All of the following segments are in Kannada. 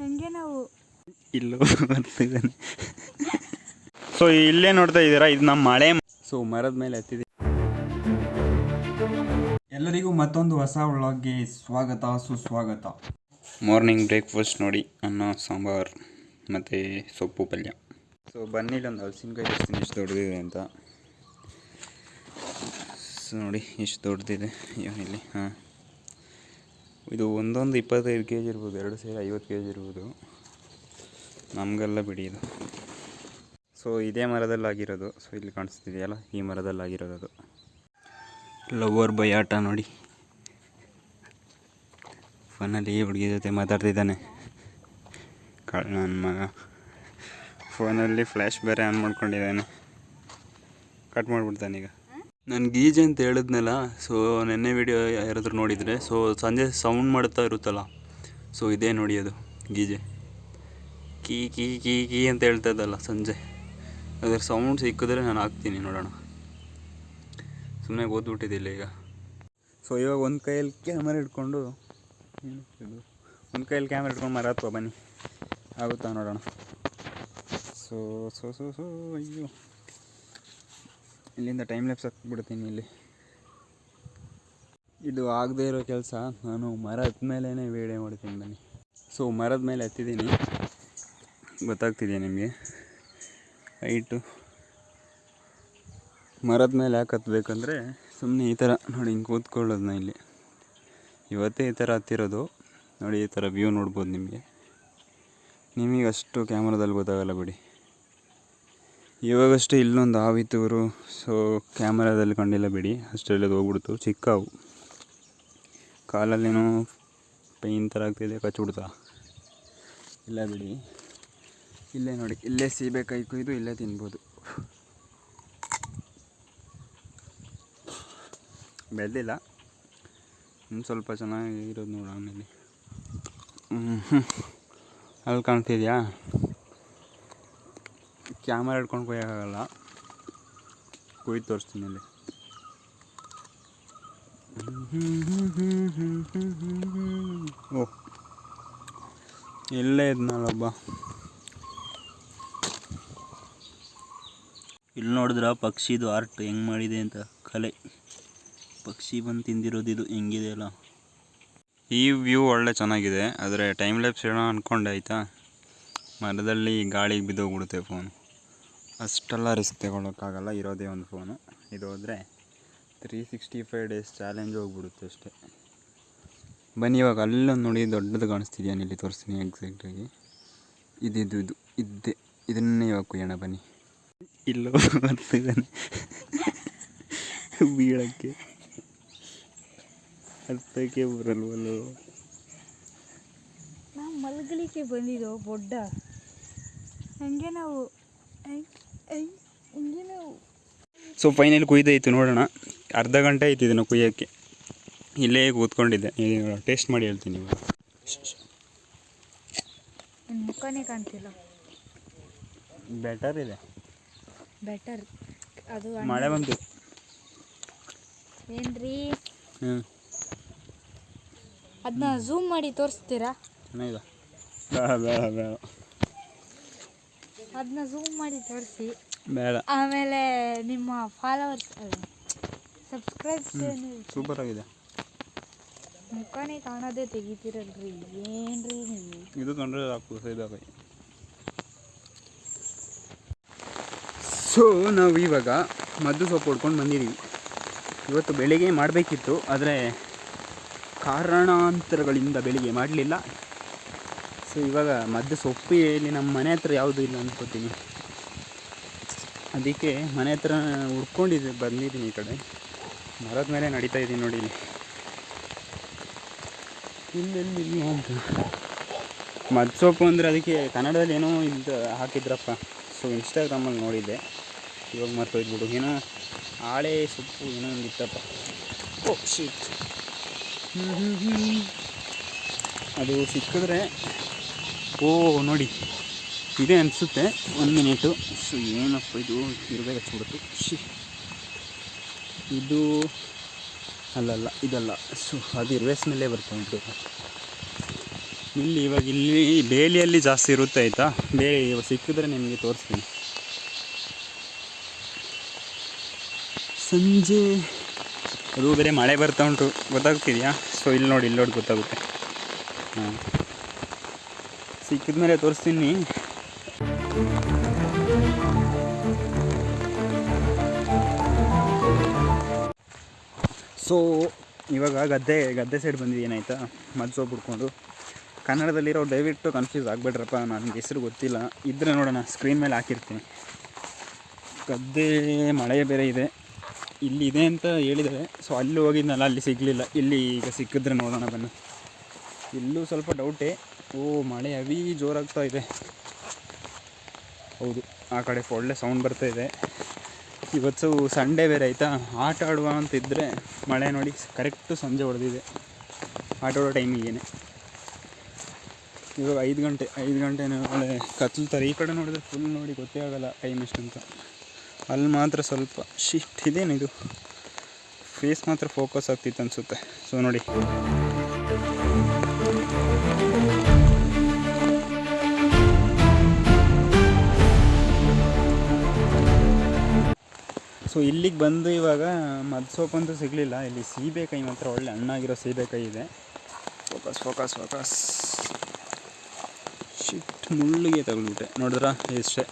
ಹಂಗೆ ನಾವು ಇಲ್ಲೋ ಬರ್ತಿದ್ದಾನೆ. ಸೊ ಇಲ್ಲೇ ನೋಡ್ತಾ ಇದ್ದೀರಾ? ಇದು ನಮ್ಮ ಮಳೆ ಸೊ ಮರದ ಮೇಲೆ ಹತ್ತಿದೆ. ಎಲ್ಲರಿಗೂ ಮತ್ತೊಂದು ಹೊಸ ಒಳಗೆ ಸ್ವಾಗತ, ಸುಸ್ವಾಗತ. ಮಾರ್ನಿಂಗ್ ಬ್ರೇಕ್ಫಾಸ್ಟ್ ನೋಡಿ, ಅನ್ನ, ಸಾಂಬಾರು, ಮತ್ತು ಸೊಪ್ಪು, ಪಲ್ಯ. ಸೊ ಬನ್ನಿಲ್ಲ ಒಂದು ಹಲಸಿನಕಾಯಿ ಎಷ್ಟು ಎಷ್ಟು ದೊಡ್ಡದಿದೆ ಅಂತ. ಸೊ ನೋಡಿ ಎಷ್ಟು ದೊಡ್ಡದಿದೆ. ಇಲ್ಲಿ ಹಾಂ. ಇದು ಒಂದೊಂದು ಇಪ್ಪತ್ತೈದು ಕೆ ಜಿ ಇರ್ಬೋದು, ಎರಡು ಸೇರಿ ಐವತ್ತು ಕೆ ಜಿ ಇರ್ಬೋದು. ನಮಗೆಲ್ಲ ಬಿಡಿ ಇದು. ಸೊ ಇದೇ ಮರದಲ್ಲಾಗಿರೋದು. ಸೊ ಇಲ್ಲಿ ಕಾಣಿಸ್ತಿದೆಯಲ್ಲ, ಈ ಮರದಲ್ಲಾಗಿರೋದು ಅದು. ಲವರ್ ಬೈ ಆಟ ನೋಡಿ. ಫೋನಲ್ಲಿ ಹುಡುಗಿ ಜೊತೆ ಮಾತಾಡ್ತಿದ್ದಾನೆ. ನನ್ನ ಮಗ. ಫೋನಲ್ಲಿ ಫ್ಲ್ಯಾಶ್ ಬೇರೆ ಆನ್ ಮಾಡ್ಕೊಂಡಿದ್ದಾನೆ. ಕಟ್ ಮಾಡಿಬಿಡ್ತಾನೆ ಈಗ. ನಾನು ಗೀಜೆ ಅಂತ ಹೇಳಿದ್ನಲ್ಲ ಸೊ ನೆನ್ನೆ ವಿಡಿಯೋ ಯಾರಾದರೂ ನೋಡಿದರೆ ಸೊ ಸಂಜೆ ಸೌಂಡ್ ಮಾಡ್ತಾ ಇರುತ್ತಲ್ಲ ಸೊ ಇದೇ ನೋಡಿ ಅದು, ಗೀಜೆ. ಕೀ ಕೀ ಕೀ ಕೀ ಅಂತ ಹೇಳ್ತಾ ಇದ್ದಲ್ಲ ಸಂಜೆ. ಅದರ ಸೌಂಡ್ ಸಿಕ್ಕಿದ್ರೆ ನಾನು ಹಾಕ್ತೀನಿ ನೋಡೋಣ. ಸುಮ್ಮನೆ ಓದ್ಬಿಟ್ಟಿದ್ದಿಲ್ಲ ಈಗ. ಸೊ ಇವಾಗ ಒಂದು ಕೈಯಲ್ಲಿ ಕ್ಯಾಮರಾ ಹಿಡ್ಕೊಂಡು ಒಂದು ಕೈಯಲ್ಲಿ ಕ್ಯಾಮ್ರಾ ಇಟ್ಕೊಂಡು ಮರ ಹತ್ವ ಬನ್ನಿ. ಆಗುತ್ತಾ ನೋಡೋಣ. ಸೊ ಸೊ ಸೊ ಸೊ ಅಯ್ಯೋ. ಇಲ್ಲಿಂದ ಟೈಮ್ ಲ್ಯಾಪ್ಸ್ ಹಾಕ್ಬಿಡ್ತೀನಿ ಇಲ್ಲಿ. ಇದು ಆಗದೇ ಇರೋ ಕೆಲಸ. ನಾನು ಮರದ ಮೇಲೇ ವೀಡಿಯೋ ಮಾಡ್ತೀನಿ ಬನ್ನಿ. ಸೊ ಮರದ ಮೇಲೆ ಹತ್ತಿದ್ದೀನಿ ಗೊತ್ತಾಗ್ತಿದೆಯಾ ನಿಮಗೆ? ಹೈಟು ಮರದ ಮೇಲೆ ಯಾಕೆ ಹತ್ಬೇಕಂದ್ರೆ ಸುಮ್ಮನೆ ಈ ಥರ ನೋಡಿ ಹಿಂಗೆ ಕೂತ್ಕೊಳ್ಳೋದು ನಾ ಇಲ್ಲಿ. ಇವತ್ತೇ ಈ ಥರ ಹತ್ತಿರೋದು. ನೋಡಿ ಈ ಥರ ವ್ಯೂ ನೋಡ್ಬೋದು ನಿಮಗೆ. ನಿಮಗೆ ಅಷ್ಟು ಕ್ಯಾಮ್ರಾದಲ್ಲಿ ಗೊತ್ತಾಗಲ್ಲ ಬಿಡಿ. ಇವಾಗಷ್ಟೇ ಇಲ್ಲೊಂದು ಹಾವಿತ್ತವರು ಸೊ ಕ್ಯಾಮರಾದಲ್ಲಿ ಕಂಡಿಲ್ಲ ಬಿಡಿ. ಅಷ್ಟೆಲ್ಲದು ಹೋಗ್ಬಿಡ್ತು. ಚಿಕ್ಕವು. ಕಾಲಲ್ಲೇನೋ ಪೈನ್ ಥರ ಆಗ್ತಿದೆ, ಕಚ್ಚಿಬಿಡ್ತಾ. ಇಲ್ಲ ಬಿಡಿ. ಇಲ್ಲೇ ನೋಡಿ, ಇಲ್ಲೇ ಸೀಬೆಕಾಯಿ ಕೊಯ್ದು ಇಲ್ಲೇ ತಿನ್ಬೋದು. ಬೆಳೆದಿಲ್ಲ. ಇನ್ನು ಸ್ವಲ್ಪ ಚೆನ್ನಾಗಿ ಇರೋದು ನೋಡಿ ಆಮೇಲೆ. ಹ್ಞೂ ಅಲ್ಲಿ ಕಾಣ್ತಿದ್ಯಾ? ಕ್ಯಾಮರಾ ಹಿಡ್ಕೊಂಡು ಕೊಯ್ಯೋಕ್ಕಾಗಲ್ಲ. ಕೊಯ್ದು ತೋರಿಸ್ತೀನಿ ಅಲ್ಲಿ ಓ. ಇಲ್ಲೇ ಇದ್ನಲ್ಲೊಬ್ಬ ಇಲ್ಲಿ ನೋಡಿದ್ರ ಪಕ್ಷಿದು ಆರ್ಟ್ ಹೆಂಗೆ ಮಾಡಿದೆ ಅಂತ ಕಲೆ. ಪಕ್ಷಿ ಬಂದು ತಿಂದಿರೋದು ಇದು ಹೆಂಗಿದೆ ಅಲ್ಲ. ಈ ವ್ಯೂ ಒಳ್ಳೆ ಚೆನ್ನಾಗಿದೆ, ಆದರೆ ಟೈಮ್ ಲ್ಯಾಪ್ಸ್ ಹೇಳೋಣ ಅಂದ್ಕೊಂಡೆ ಆಯಿತಾ? ಮರದಲ್ಲಿ ಗಾಳಿಗೆ ಬಿದ್ದೋಗ್ಬಿಡುತ್ತೆ ಫೋನು ಅಷ್ಟೆಲ್ಲ ರಿಸ್ಕ್ ತಗೊಳಕ್ಕಾಗಲ್ಲ, ಇರೋದೇ ಒಂದು ಫೋನು ಇದು ಹೋದರೆ three sixty five days challenge ಹೋಗ್ಬಿಡುತ್ತೆ ಅಷ್ಟೇ. ಬನ್ನಿ, ಇವಾಗ ಅಲ್ಲೊಂದು ನೋಡಿ, ದೊಡ್ಡದು ಕಾಣಿಸ್ತಿದ್ಯಾ ಇಲ್ಲಿ ತೋರಿಸ್ತೀನಿ ಎಕ್ಸಾಕ್ಟಾಗಿ ಇದಿದ್ದು ಇದು ಇದ್ದೆ. ಇದನ್ನೇ ಇವಾಗ ಕುಯ್ಯೋಣ, ಬನ್ನಿ. ಇಲ್ಲೋ ಬರ್ತಿದ್ದಾನೆ ಬೀಳಕ್ಕೆ. ಅರ್ಥಕ್ಕೆ ಬರಲ್ವಲ್ಲೋ ನಾವು? ಮಲಗಲಿಕ್ಕೆ ಬಂದಿದ್ದೋ, ಬೊಡ್ಡ? ಹಂಗೆ ನಾವು ಸೊ ಫೈನಲ್ ಕುಯ್ದಾಯ್ತು ನೋಡೋಣ. ಅರ್ಧ ಗಂಟೆ ಆಯ್ತು ಇದನ್ನು ಕುಯ್ಯೋಕ್ಕೆ. ಇಲ್ಲೇ ಕೂತ್ಕೊಂಡಿದ್ದೆ. ಟೇಸ್ಟ್ ಮಾಡಿ ಹೇಳ್ತೀನಿ ಇವಾಗ. ಮುಖನೇ ಕಾಣ್ತಿಲ್ಲ. ಬೆಟರ್ ಇದೆ. ಬೆಟರ್ ಅದು ಮಳೆ ಬಂತು. ಏನ್ರಿ? ಅದನ್ನ ಝೂಮ್ ಮಾಡಿ ತೋರಿಸ್ತೀರಾ? ಚೆನ್ನಾಗಿದೆ. ಬೇಡ ಬೇಡ ಬೇಡ. ಅದನ್ನ ಝೂಮ್ ಮಾಡಿ ತೋರಿಸಿ. ಬೇಡ. ಆಮೇಲೆ ನಿಮ್ಮ ಫಾಲೋವರ್ಸ್ ಸಬ್ಸ್ಕ್ರೈಬ್ಸ್ ಸೂಪರ್ ಆಗಿದೆ. ಮುಖಾನೇ ಕಾಣೋದೇ ತೆಗಿತೀರಲ್ರಿ ಏನ್ರಿ ನೀವು? ಇದು ಕಂಡ್ರೆ ಸಾಕು ಸೈದಾಗಿ ಸೊ ನಾವು ಇವಾಗ ಮದ್ದು ಸೊಪ್ಪು ಹೊಡ್ಕೊಂಡು ಬಂದಿದ್ದೀವಿ ಇವತ್ತು ಬೆಳಿಗ್ಗೆ ಮಾಡಬೇಕಿತ್ತು ಆದರೆ ಕಾರಣಾಂತರಗಳಿಂದ ಬೆಳಿಗ್ಗೆ ಮಾಡಲಿಲ್ಲ. ಸೊ, ಇವಾಗ ಮದ್ದು ಸೊಪ್ಪು ಇಲ್ಲಿ ನಮ್ಮ ಮನೆ ಹತ್ರ ಯಾವುದೂ ಇಲ್ಲ ಅಂದ್ಕೋತೀನಿ ಅದಕ್ಕೆ ಮನೆ ಹತ್ರ ಹುಡ್ಕೊಂಡಿದ್ದೆ, ಬಂದಿದ್ದೀನಿ ಈ ಕಡೆ. ಮರದ ಮೇಲೆ ನಡೀತಾ ಇದ್ದೀನಿ ನೋಡಿ ಇಲ್ಲಿ. ಇಲ್ಲ ಮದ್ದು ಸೊಪ್ಪು ಅಂದರೆ ಅದಕ್ಕೆ ಕನ್ನಡದಲ್ಲಿ ಏನೋ ಇದು ಹಾಕಿದ್ರಪ್ಪ. ಸೊ ಇನ್ಸ್ಟಾಗ್ರಾಮಲ್ಲಿ ನೋಡಿದ್ದೆ. ಇವಾಗ ಮರ್ತೋಯ್ಬಿಡು. ಏನೋ ಆಳೆ ಸೊಪ್ಪು ಏನೋ ಒಂದು ಇತ್ತಪ್ಪ. ಓ ಶೀಟ್ ಅದು ಸಿಕ್ಕಿದ್ರೆ ಓ, ನೋಡಿ. ಇದೆ ಅನಿಸುತ್ತೆ. ಒಂದು ಮಿನಿಟು ಸೊ, ಏನಪ್ಪ ಇದು? ಇರಬೇಕು ಹಚ್ಬಿಡ್ತು ಶಿ ಇದು ಅಲ್ಲಲ್ಲ, ಇದಲ್ಲ. ಸೊ, ಅದು ಇರ್ವೇಸ್ ಮೇಲೆ ಬರ್ತಾ ಉಂಟು ಇಲ್ಲಿ ಇವಾಗ ಇಲ್ಲಿ ಬೇಲಿಯಲ್ಲಿ ಜಾಸ್ತಿ ಇರುತ್ತೆ, ಆಯಿತಾ? ಬೇಲಿ ಇವಾಗ ಸಿಕ್ಕಿದ್ರೆ ನಿಮಗೆ ತೋರಿಸ್ತೀನಿ. ಸಂಜೆ. ಅದು ಬೇರೆ ಮಳೆ ಬರ್ತಾ ಉಂಟು. ಗೊತ್ತಾಗ್ತಿದೆಯಾ? ಸೊ, ಇಲ್ಲಿ ನೋಡಿ ಇಲ್ಲಿ ನೋಡಿ ಗೊತ್ತಾಗುತ್ತೆ. ಹಾಂ. ಸಿಕ್ಕಿದ ಮೇಲೆ ತೋರಿಸ್ತೀನಿ. ಸೊ ಇವಾಗ ಗದ್ದೆ ಗದ್ದೆ ಸೈಡ್ ಬಂದಿದ್ದೀನಿ ಏನಾಯ್ತಾ? ಮದ್ದು ಬಿಡ್ಕೊಂಡು ಕನ್ನಡದಲ್ಲಿರೋ ದಯವಿಟ್ಟು ಕನ್ಫ್ಯೂಸ್ ಆಗಬೇಡ್ರಪ್ಪ ನನಗೆ ಹೆಸರು ಗೊತ್ತಿಲ್ಲ. ಇದ್ದರೆ ನೋಡೋಣ ಸ್ಕ್ರೀನ್ ಮೇಲೆ ಹಾಕಿರ್ತೀನಿ. ಗದ್ದೆ, ಮಳೆ ಬೇರೆ ಇದೆ. ಇಲ್ಲಿ ಇದೆ ಅಂತ ಹೇಳಿದರೆ ಸೊ ಅಲ್ಲಿ ಹೋಗಿದ್ನಲ್ಲ, ಅಲ್ಲಿ ಸಿಗಲಿಲ್ಲ. ಇಲ್ಲಿ ಈಗ ಸಿಕ್ಕಿದ್ರೆ ನೋಡೋಣ ಬನ್ನಿ. ಇಲ್ಲೂ ಸ್ವಲ್ಪ ಡೌಟೇ ಓ, ಮಳೆ ಹೆವಿ ಜೋರಾಗ್ತಾ ಇದೆ. ಹೌದು, ಆ ಕಡೆ ಒಳ್ಳೆ ಸೌಂಡ್ ಬರ್ತಾ ಇದೆ. ಇವತ್ತು ಸಂಡೇ ಬೇರೆ ಆಯಿತಾ? ಆಟ ಆಡುವ ಅಂತ ಇದ್ದರೆ ಮಳೆ ನೋಡಿ ಕರೆಕ್ಟು ಸಂಜೆ ಹೊಡೆದಿದೆ. ಆಟ ಆಡೋ ಟೈಮಿಗೇನೆ ಇವಾಗ ಐದು ಗಂಟೆ ಐದು ಗಂಟೆ ಒಳ್ಳೆ ಕತ್ಲ್ತಾರೆ ಈ ಕಡೆ ನೋಡಿದ್ರೆ ಫುಲ್ ನೋಡಿ ಗೊತ್ತೇ ಆಗಲ್ಲ ಟೈಮ್ ಎಷ್ಟು ಅಂತ ಅಲ್ಲಿ ಮಾತ್ರ ಸ್ವಲ್ಪ ಶಿಫ್ಟ್ ಇದೇನಿದು ಫೇಸ್ ಮಾತ್ರ ಫೋಕಸ್ ಆಗ್ತಿತ್ತು ಅನಿಸುತ್ತೆ. ಸೊ ನೋಡಿ. ಸೊ ಇಲ್ಲಿಗೆ ಬಂದು ಇವಾಗ ಮದ್ದು ಸೋಪ್ ಅಂತೂ ಸಿಗಲಿಲ್ಲ. ಇಲ್ಲಿ ಸೀಬೆಕಾಯಿ ಮಾತ್ರ ಒಳ್ಳೆ ಹಣ್ಣಾಗಿರೋ ಸೀಬೆಕಾಯಿ ಇದೆ. Focus focus focus. ಶಿಟ್ ಮುಳ್ಳಿಗೆ ತಗೊಳ್ಬಿಟ್ಟೆ ನೋಡಿದ್ರಾ? ಇಷ್ಟೇ.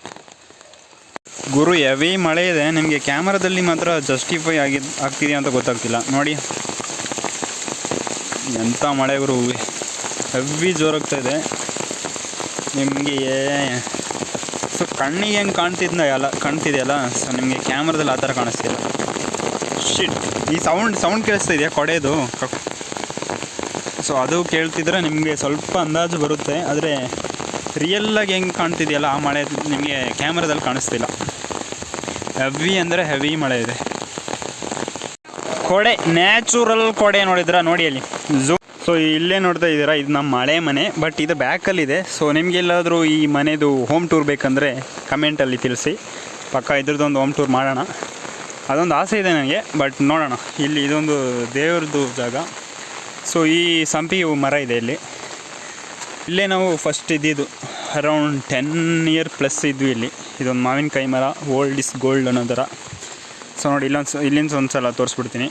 ಗುರು ಹೆವಿ ಮಳೆ ಇದೆ. ನಿಮಗೆ ಕ್ಯಾಮ್ರಾದಲ್ಲಿ ಮಾತ್ರ ಜಸ್ಟಿಫೈ ಆಗಿ, ಆಗ್ತಿದೆಯಾ ಅಂತ ಗೊತ್ತಾಗ್ತಿಲ್ಲ. ನೋಡಿ. ಎಂಥ ಮಳೆ ಗುರು. ಹೆವಿ ಜೋರಾಗ್ತಾ ಇದೆ. ನಿಮಗೆ ಸೊ ಕಣ್ಣಿಗೆ ಹೆಂಗೆ ಕಾಣ್ತಿದ್ನ ಎಲ್ಲ ಕಾಣ್ತಿದೆಯಲ್ಲ? ಸೊ ನಿಮಗೆ ಕ್ಯಾಮ್ರಾದಲ್ಲಿ ಆ ಥರ ಕಾಣಿಸ್ತಿಲ್ಲ. ಶಿಟ್ ಈ ಸೌಂಡ್ ಸೌಂಡ್ ಕೇಳಿಸ್ತಾ ಇದೆಯಾ? ಕೊಡೆದು. ಸೊ ಅದು ಕೇಳ್ತಿದ್ರೆ ನಿಮಗೆ ಸ್ವಲ್ಪ ಅಂದಾಜು ಬರುತ್ತೆ. ಆದರೆ ರಿಯಲ್ಲಾಗಿ ಹೆಂಗೆ ಕಾಣ್ತಿದೆಯಲ್ಲ, ಆ ಮಳೆ ನಿಮಗೆ ಕ್ಯಾಮ್ರಾದಲ್ಲಿ ಕಾಣಿಸ್ತಿಲ್ಲ. ಹೆವಿ ಅಂದರೆ ಹೆವಿ ಮಳೆ ಇದೆ. ಕೊಡೆ ನ್ಯಾಚುರಲ್ ಕೊಡೆ ನೋಡಿದ್ರ? ನೋಡಿ ಅಲ್ಲಿ. ಝೂ ಸೊ ಇಲ್ಲೇ ನೋಡ್ತಾ ಇದ್ದೀರಾ? ಇದು ನಮ್ಮ ಮಳೆ ಮನೆ ಬಟ್ ಇದು ಬ್ಯಾಕಲ್ಲಿದೆ ಸೊ ನಿಮಗೆಲ್ಲಾದರೂ ಈ ಮನೆದು ಹೋಮ್ ಟೂರ್ ಬೇಕಂದರೆ ಕಮೆಂಟಲ್ಲಿ ತಿಳಿಸಿ. ಪಕ್ಕ ಇದ್ರದ್ದೊಂದು ಹೋಮ್ ಟೂರ್ ಮಾಡೋಣ. ಅದೊಂದು ಆಸೆ ಇದೆ ನನಗೆ ಬಟ್ ನೋಡೋಣ. ಇಲ್ಲಿ ಇದೊಂದು ದೇವ್ರದ್ದು ಜಾಗ. ಸೊ ಈ ಸಂಪಿಗೆ ಮರ ಇದೆ ಇಲ್ಲಿ. ಇಲ್ಲೇ ನಾವು ಫಸ್ಟ್ ಇದ್ದಿದ್ದು. ಅರೌಂಡ್ ಟೆನ್ ಇಯರ್ ಪ್ಲಸ್ ಇದ್ವಿ ಇಲ್ಲಿ. ಇದೊಂದು ಮಾವಿನಕಾಯಿ ಮರ ಓಲ್ಡ್ ಇಸ್ ಗೋಲ್ಡ್ ಅನ್ನೋ ಥರ. ಸೊ ನೋಡಿ, ಇಲ್ಲೊಂದು ಇಲ್ಲಿಂದ ಒಂದು ಸಲ ತೋರಿಸ್ಬಿಡ್ತೀನಿ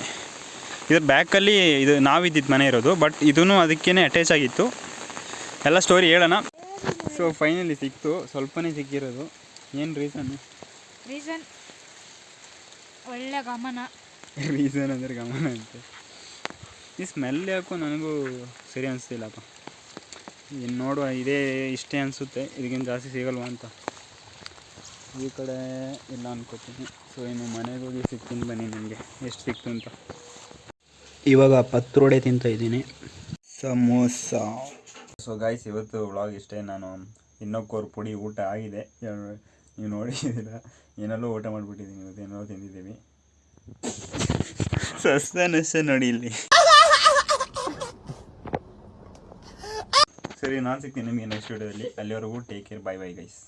ಇದ್ರ ಬ್ಯಾಕಲ್ಲಿ ಇದು ನಾವಿದ್ದಿದ್ದು ಮನೆ ಇರೋದು ಬಟ್ ಇದೂ ಅದಕ್ಕೇ ಅಟ್ಯಾಚ್ ಆಗಿತ್ತು. ಎಲ್ಲ ಸ್ಟೋರಿ ಹೇಳೋಣ. ಸೊ ಫೈನಲಿ ಸಿಕ್ತು. ಸ್ವಲ್ಪನೇ ಸಿಕ್ಕಿರೋದು. ಏನು ರೀಸನ್ನು ರೀಸನ್ ಒಳ್ಳೆ ಗಮನ. ರೀಸನ್ ಅಂದರೆ ಗಮನ ಅಂತ. ಈ ಸ್ಮೆಲ್ ಯಾಕೋ ನನಗೂ ಸರಿ ಅನಿಸ್ತಿಲ್ಲಪ್ಪ. ಇನ್ನು ನೋಡುವ, ಇದೇ ಇಷ್ಟೇ ಅನಿಸುತ್ತೆ. ಇದಕ್ಕಿಂತ ಜಾಸ್ತಿ ಸಿಗಲ್ವ ಅಂತ. ಈ ಕಡೆ ಇಲ್ಲ ಅನ್ಕೋತೀನಿ. ಸೊ ಇನ್ನು ಮನೆಗೆ ಹೋಗಿ ಸಿಗ್ತೀನಿ ಬನ್ನಿ ನಿಮಗೆ. ಎಷ್ಟು ಸಿಕ್ತು ಅಂತ. ಇವಾಗ ಪತ್ರೊಡೆ ತಿಂತ ಇದ್ದೀನಿ. ಸಮೋಸ. ಸೊ ಗಾಯ್ಸ್ ಇವತ್ತು ವ್ಲಾಗ್ ಇಷ್ಟೇ. ನಾನು ಇನ್ನೊಕ್ಕೋರು ಪುಡಿ ಊಟ ಆಗಿದೆ. ನೀವು ನೋಡಿದ್ದೀರ ಏನೆಲ್ಲೋ ಊಟ ಮಾಡಿಬಿಟ್ಟಿದ್ದೀನಿ. ಇವತ್ತು ಏನೋ ತಿಂದಿದ್ದೀವಿ. ಸಸ್ತಾನಷ್ಟೇ ನೋಡಿ ಇಲ್ಲಿ. ಸರಿ, ನಾನು ಸಿಗ್ತೀನಿ ನಿಮಗೆ ನೆಕ್ಸ್ಟ್ ವಿಡಿಯೋದಲ್ಲಿ ಅಲ್ಲಿವರೆಗೂ take care bye bye guys